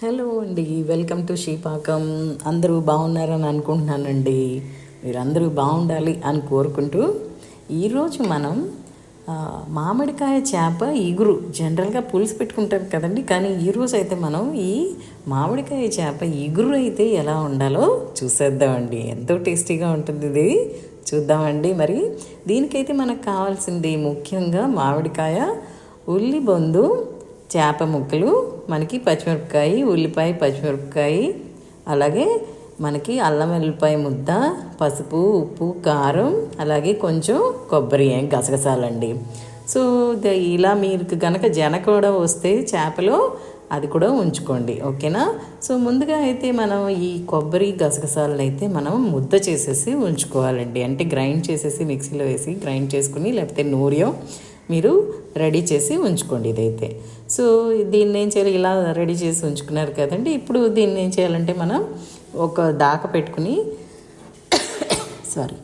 Hello అండి welcome to శ్రీపాకం. అందరూ బాగున్నారని అనుకుంటున్నానండి. మీరందరూ బాగుండాలి అని కోరుకుంటూ ఈరోజు మనం మామిడికాయ చేప ఇగురు జనరల్గా పులుసు పెట్టుకుంటాం కదండి. కానీ ఈరోజు అయితే మనం ఈ మామిడికాయ చేప ఇగురు అయితే ఎలా ఉండాలో చూసేద్దామండి. ఎంతో టేస్టీగా ఉంటుంది ఇది. చూద్దామండి మరి. దీనికైతే మనకు కావాల్సింది ముఖ్యంగా మామిడికాయ ఉల్లిబొందు చేప ముక్కలు మనకి పచ్చిమిరపకాయ ఉల్లిపాయ పచ్చిమిరపకాయ అలాగే మనకి అల్లం వెల్లిపాయ ముద్ద పసుపు ఉప్పు కారం అలాగే కొంచెం కొబ్బరి గసగసాలండి. సో ద- ఇలా మీకు కనుక జన కూడా వస్తే చేపలు అది కూడా ఉంచుకోండి ఓకేనా? సో ముందుగా అయితే మనం ఈ కొబ్బరి గసగసాలను అయితే మనం ముద్ద చేసేసి ఉంచుకోవాలండి. అంటే గ్రైండ్ చేసేసి మిక్సీలో వేసి గ్రైండ్ చేసుకుని లేకపోతే నూరియో మీరు రెడీ చేసి ఉంచుకోండి ఇదైతే. సో దీన్ని ఏం చేయాలి? ఇలా రెడీ చేసి ఉంచుకున్నారు కదండి. ఇప్పుడు దీన్ని ఏం చేయాలంటే మనం ఒక దాక పెట్టుకుని సారీ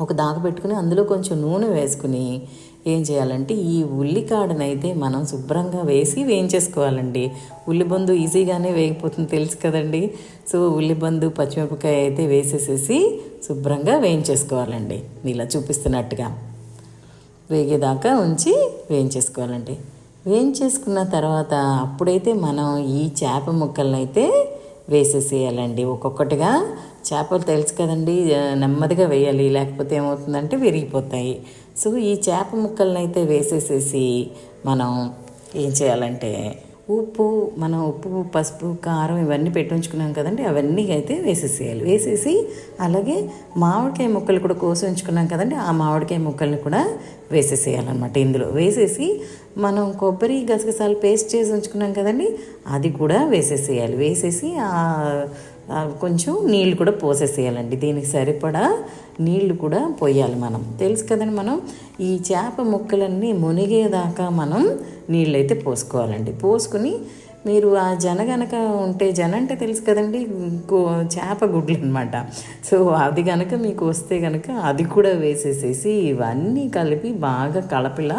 ఒక దాక పెట్టుకుని అందులో కొంచెం నూనె వేసుకుని ఏం చేయాలంటే ఈ ఉల్లికాడనైతే మనం శుభ్రంగా వేసి వేయించేసుకోవాలండి. ఉల్లిబందు ఈజీగానే వేగిపోతుంది తెలుసు కదండి. సో ఉల్లిబందు పచ్చిమిరపకాయ అయితే వేసేసేసి శుభ్రంగా వేయించేసుకోవాలండి. ఇలా చూపిస్తున్నట్టుగా. వేగేదాకా ఉంచి వేయించేసుకోవాలండి. వేయించేసుకున్న తర్వాత అప్పుడైతే మనం ఈ చేప ముక్కలను అయితే వేసేసేయాలండి. ఒక్కొక్కటిగా చేపలు తెలుసు కదండి నెమ్మదిగా వేయాలి. లేకపోతే ఏమవుతుందంటే విరిగిపోతాయి. సో ఈ చేప ముక్కలను అయితే వేసేసేసి మనం ఏం చేయాలంటే ఉప్పు మనం ఉప్పు పసుపు కారం ఇవన్నీ పెట్టి ఉంచుకున్నాం కదండి. అవన్నీ అయితే వేసేసేయాలి. వేసేసి అలాగే మామిడికాయ ముక్కలు కూడా కోసి ఉంచుకున్నాం కదండి. ఆ మామిడికాయ ముక్కల్ని కూడా వేసేసేయాలన్నమాట ఇందులో. వేసేసి మనం కొబ్బరి గసగసాలు పేస్ట్ చేసి ఉంచుకున్నాం కదండి. అది కూడా వేసేసేయాలి. వేసేసి కొంచెం నీళ్ళు కూడా పోసేసేయాలండి. దీనికి సరిపడా నీళ్ళు కూడా పోయాలి మనం. తెలుసు కదండి మనం ఈ చేప ముక్కలన్నీ మునిగేదాకా మనం నీళ్ళైతే పోసుకోవాలండి. పోసుకుని మీరు ఆ జన గనక ఉంటే జన అంటే తెలుసు కదండి గో చేప గుడ్లు అనమాట సో అది గనక మీకు వస్తే గనక అది కూడా వేసేసేసి ఇవన్నీ కలిపి బాగా కలపిలా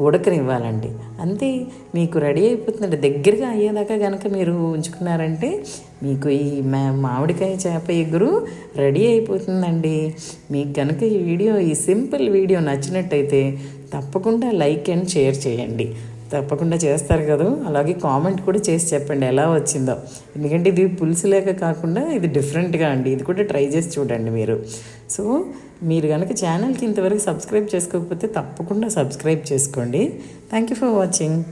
ఉడకనివ్వాలండి. అంతే మీకు రెడీ అయిపోతుందండి. దగ్గరగా అయ్యేదాకా గనక మీరు ఉంచుకున్నారంటే మీకు ఈ మా మామిడికాయ చేప ఎగురు రెడీ అయిపోతుందండి. మీకు గనక ఈ వీడియో ఈ సింపుల్ వీడియో నచ్చినట్టయితే తప్పకుండా లైక్ అండ్ షేర్ చేయండి. తప్పకుండా చేస్తారు కదా. అలాగే కామెంట్ కూడా చేసి చెప్పండి ఎలా వచ్చిందో. ఎందుకంటే ఇది పులుసు లేక కాకుండా ఇది డిఫరెంట్గా అండి. ఇది కూడా ట్రై చేసి చూడండి మీరు. సో మీరు కనుక ఛానల్కి ఇంతవరకు సబ్స్క్రైబ్ చేసుకోకపోతే తప్పకుండా సబ్స్క్రైబ్ చేసుకోండి. Thank you for watching.